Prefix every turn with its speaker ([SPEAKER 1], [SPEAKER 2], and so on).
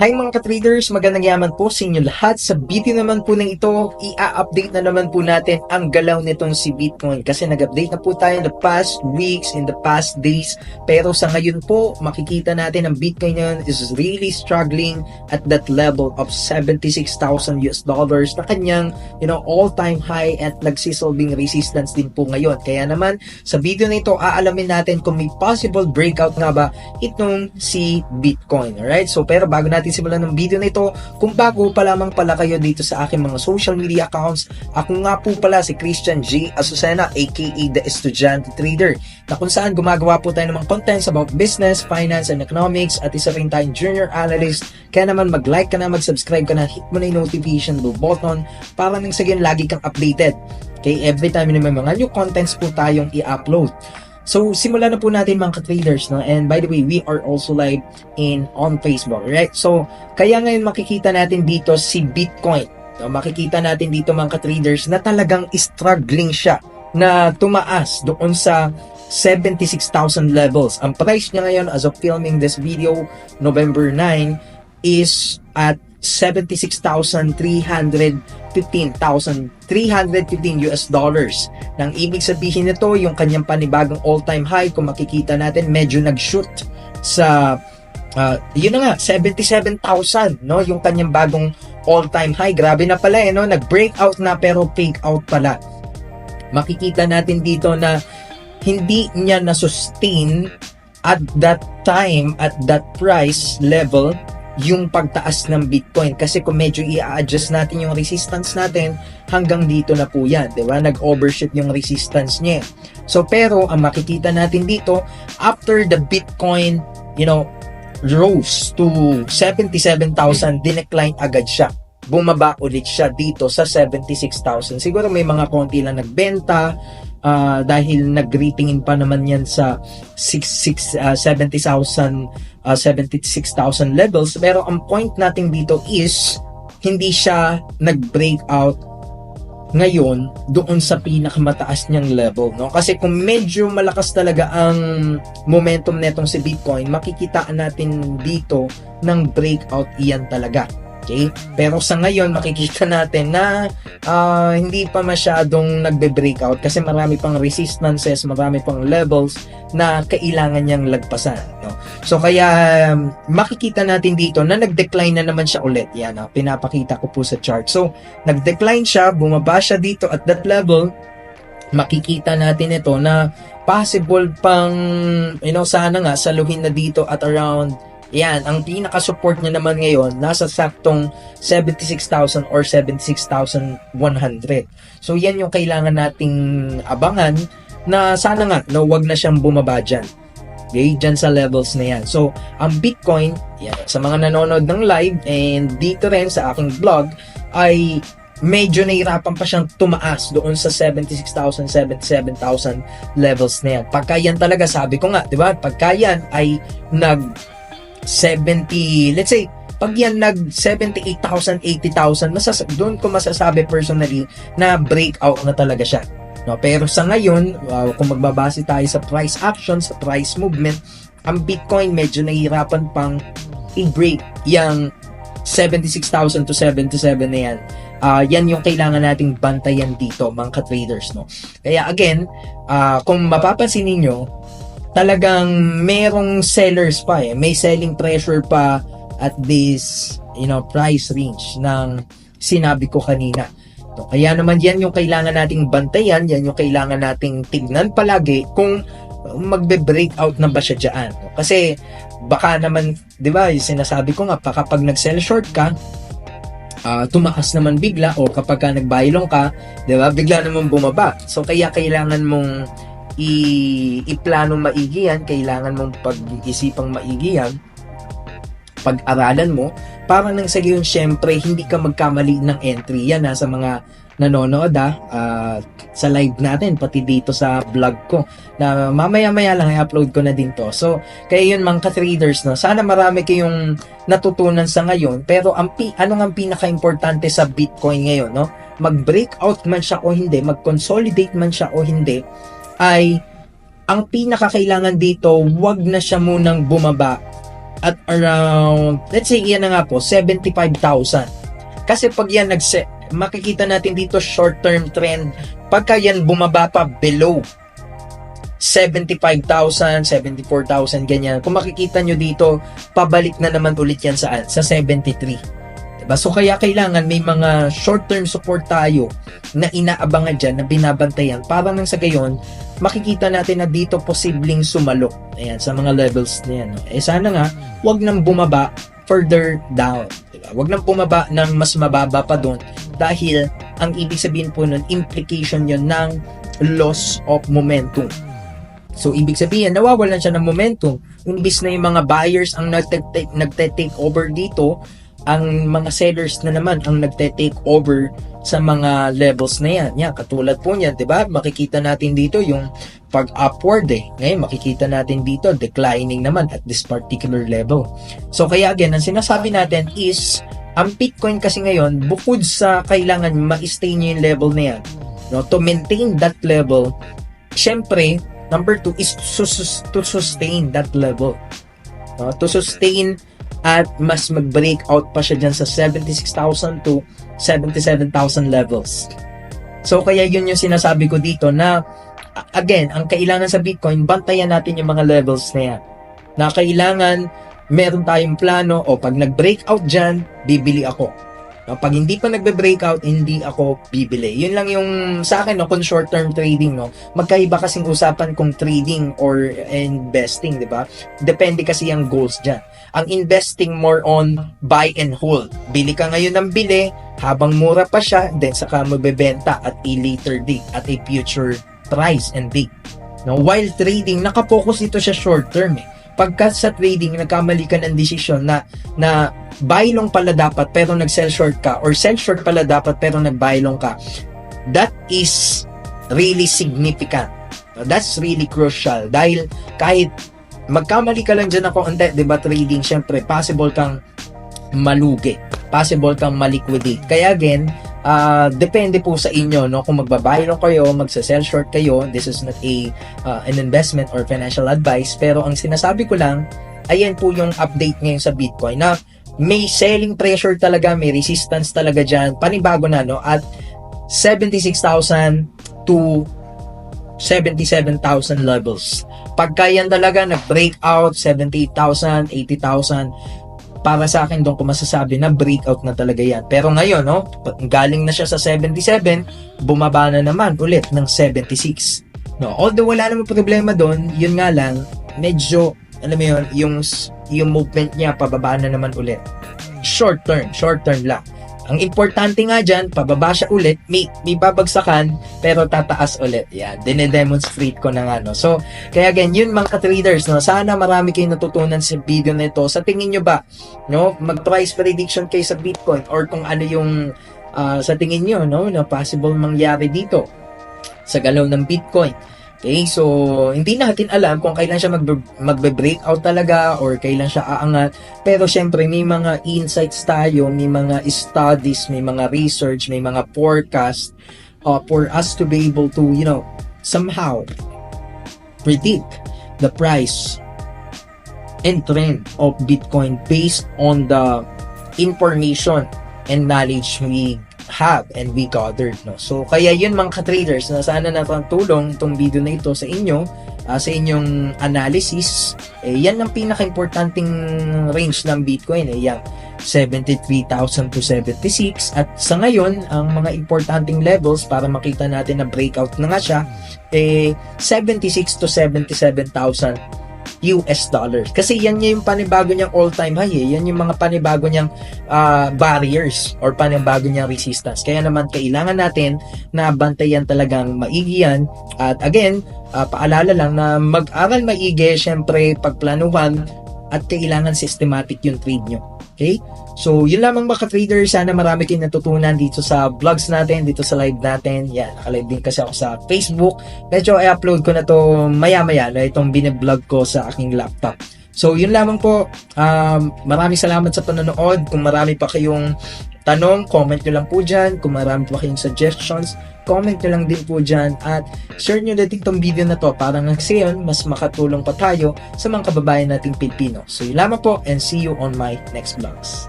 [SPEAKER 1] Hi mga ka-traders, magandang yaman po sa inyo lahat. Sa video naman po ng ito, i-update na naman po natin ang galaw nitong si Bitcoin kasi nag-update na po tayo in the past weeks, in the past days. Pero sa ngayon po, makikita natin ang Bitcoin ngayon is really struggling at that level of 76,000 US dollars na kanyang you know, all-time high at nagsisolving resistance din po ngayon. Kaya naman, sa video na ito, aalamin natin kung may possible breakout nga ba itong si Bitcoin. Alright? So, pero bago natin simulan ng video na ito, kung bago pa lamang pala kayo dito sa aking mga social media accounts, ako nga po pala si Christian G. Azucena, aka The Estudyante Trader, na kung saan gumagawa po tayo ng mga contents about business, finance, and economics, at isa rin tayong junior analyst. Kaya naman mag-like ka na, mag-subscribe ka na, hit mo na yung notification bell button para nang sa lagi kang updated. Okay, every time na may mga new contents po tayong i-upload. So, simulan na po natin mga ka-traders, no? And by the way, we are also live in on Facebook, right? So, kaya ngayon makikita natin dito si Bitcoin. No? Makikita natin dito mga ka-traders na talagang struggling siya na tumaas doon sa 76,000 levels. Ang price niya ngayon as of filming this video, November 9, is at 76,315,315 US dollars. Nang ibig sabihin nito, yung kanyang panibagong all-time high, kung makikita natin, medyo nag-shoot sa uh, yun na nga, 77,000, no? Yung kanyang bagong all-time high. Grabe na pala, eh, no? Nag-breakout na pero fake out pala. Makikita natin dito na hindi niya na-sustain at that time, at that price level, yung pagtaas ng Bitcoin. Kasi kung medyo i-adjust natin yung resistance natin, hanggang dito na po yan. Di ba? Nag-overshoot yung resistance niya. So, pero, ang makikita natin dito, after the Bitcoin, you know, rose to 77,000, dinecline agad siya. Bumaba ulit siya dito sa 76,000. Siguro may mga konti lang nagbenta, uh, dahil nag-ratingin pa naman yan sa 6, 6, uh, 70,000 uh, 76,000 levels. Pero ang point natin dito is hindi siya nag-break out ngayon doon sa pinakamataas niyang level no? Kasi kung medyo malakas talaga ang momentum netong si Bitcoin makikitaan natin dito ng breakout iyan talaga Okay? Pero sa ngayon, makikita natin na uh, hindi pa masyadong nagbe-breakout kasi marami pang resistances, marami pang levels na kailangan niyang lagpasan. No? So kaya um, makikita natin dito na nag-decline na naman siya ulit. Yan, no? pinapakita ko po sa chart. So nag-decline siya, bumaba siya dito at that level, makikita natin ito na possible pang, you know, sana nga saluhin na dito at around yan, ang pinaka-support niya naman ngayon, nasa saktong 76,000 or 76,100. So, yan yung kailangan nating abangan na sana nga, na wag na siyang bumaba dyan. Okay, dyan sa levels na yan. So, ang Bitcoin, yan, sa mga nanonood ng live and dito rin sa aking vlog, ay medyo nahirapan pa siyang tumaas doon sa 76,000, 77,000 levels na yan. Pagka yan talaga, sabi ko nga, di ba? Pagka yan ay nag 70, let's say, pag yan nag 78,000, 80,000, masas doon ko masasabi personally na breakout na talaga siya. No, pero sa ngayon, uh, kung magbabase tayo sa price action, sa price movement, ang Bitcoin medyo nahihirapan pang i-break yung 76,000 to 77 na yan. Uh, yan yung kailangan nating bantayan dito, mga ka-traders. No? Kaya again, uh, kung mapapansin ninyo, talagang merong sellers pa eh. May selling pressure pa at this, you know, price range ng sinabi ko kanina. So, kaya naman yan yung kailangan nating bantayan, yan yung kailangan nating tignan palagi kung magbe-breakout na ba siya dyan. Kasi baka naman, di ba, yung sinasabi ko nga, pa kapag nag-sell short ka, uh, tumakas naman bigla o kapag ka nag-buy long ka, di ba, bigla naman bumaba. So, kaya kailangan mong i- iplano maigi yan, kailangan mong pag-isipang maigi yan, pag-aralan mo, para nang sa gayon, syempre, hindi ka magkamali ng entry. Yan ha, sa mga nanonood ha, uh, sa live natin, pati dito sa vlog ko, na mamaya-maya lang i-upload ko na din to. So, kaya yun mga ka-traders, no, sana marami kayong natutunan sa ngayon, pero ang pi- ano nga pinaka-importante sa Bitcoin ngayon, no? Mag-breakout man siya o hindi, mag-consolidate man siya o hindi, ay ang pinakakailangan dito, wag na siya munang bumaba at around, let's say, yan na nga po, 75,000. Kasi pag yan nagse, makikita natin dito short-term trend, pagka yan bumaba pa below 75,000, 74,000, ganyan. Kung makikita nyo dito, pabalik na naman ulit yan saan? Sa 73. Diba? So, kaya kailangan may mga short-term support tayo na inaabangan dyan, na binabantayan, para nang sa gayon, makikita natin na dito posibleng sumalo. Ayan, sa mga levels na yan. Eh, sana nga, wag nang bumaba further down. Diba? Wag nang bumaba ng mas mababa pa doon dahil ang ibig sabihin po nun, implication yun ng loss of momentum. So, ibig sabihin, nawawalan siya ng momentum. Imbis na yung mga buyers ang nagte-take over dito, ang mga sellers na naman ang nagte-take over sa mga levels na yan. Yan, katulad po niyan, 'di ba? Makikita natin dito yung pag upward eh. Ngayon makikita natin dito declining naman at this particular level. So kaya again, ang sinasabi natin is ang Bitcoin kasi ngayon bukod sa kailangan ma-stay niyo yung level na yan, no, to maintain that level, syempre, number two is to, to sustain that level. No? To sustain at mas mag-break out pa siya dyan sa 76,000 to 77,000 levels. So, kaya yun yung sinasabi ko dito na, again, ang kailangan sa Bitcoin, bantayan natin yung mga levels na yan. Na kailangan, meron tayong plano, o pag nag-breakout dyan, bibili ako. No, pag hindi pa nagbe-breakout, hindi ako bibili. Yun lang yung sa akin, no, kung short-term trading, no, magkaiba kasing usapan kung trading or investing, di ba? Depende kasi ang goals dyan. Ang investing more on buy and hold. Bili ka ngayon ng bili, habang mura pa siya, then saka magbebenta at a later date, at a future price and date. No, while trading, nakapokus ito siya short term eh. Pagka sa trading, nagkamali ka ng desisyon na, na buy long pala dapat pero nag-sell short ka or sell short pala dapat pero nag-buy long ka, that is really significant. That's really crucial dahil kahit magkamali ka lang dyan ako, hindi, di ba trading, syempre, possible kang malugi. Possible kang maliquidate. Kaya again, ah, depende po sa inyo, no? Kung magbabuy long kayo, magsa-sell short kayo, this is not a ah, an investment or financial advice, pero ang sinasabi ko lang, ayan po yung update ngayon sa Bitcoin na may selling pressure talaga, may resistance talaga dyan, panibago na, no? At 76,000 to 77,000 levels. Pagka yan talaga nag-breakout, 78,000, 80,000, para sa akin doon ko masasabi na breakout na talaga yan. Pero ngayon, no, galing na siya sa 77, bumaba na naman ulit ng 76. No, although wala namang problema doon, yun nga lang, medyo, alam mo yun, yung, yung movement niya pababa na naman ulit. Short term, short term lang. Ang importante nga dyan, pababa siya ulit, may, may babagsakan, pero tataas ulit. Yan, dinedemonstrate ko na nga, no. So, kaya again, yun mga traders, no, sana marami kayong natutunan sa video na ito. Sa tingin nyo ba, no, mag-price prediction kayo sa Bitcoin or kung ano yung ah, sa tingin nyo, no, na possible mangyari dito sa galaw ng Bitcoin. Okay, so hindi natin alam kung kailan siya magbe- magbe-breakout talaga or kailan siya aangat. Pero syempre may mga insights tayo, may mga studies, may mga research, may mga forecast uh, for us to be able to, you know, somehow predict the price and trend of Bitcoin based on the information and knowledge we have and we gathered no? So kaya yun mga ka-traders na sana natutulong itong video na ito sa inyo ah, sa inyong analysis. Eh yan ang pinaka-importanting range ng Bitcoin. Eh yan 73,000 to 76 at sa ngayon ang mga importanteng levels para makita natin na breakout na nga siya eh 76 to 77,000 US dollars. Kasi yan yung panibago niyang all-time high eh. Yan yung mga panibago niyang ah, barriers or panibago niyang resistance. Kaya naman kailangan natin na bantayan talagang maigi yan. At again, ah, paalala lang na mag-aral maigi, syempre pagplanuhan at kailangan systematic yung trade nyo. Okay? So, yun lamang mga trader Sana marami kayong natutunan dito sa vlogs natin, dito sa live natin. Yan, nakalive din kasi ako sa Facebook. Medyo i-upload ko na to maya-maya na itong biniblog ko sa aking laptop. So, yun lamang po. Um, maraming salamat sa panonood. Kung marami pa kayong tanong, comment nyo lang po dyan. Kung marami po kayong suggestions, comment nyo lang din po dyan. At share nyo na din tong video na to para nga ngayon, mas makatulong pa tayo sa mga kababayan nating Pilipino. So yun lamang po and see you on my next vlogs.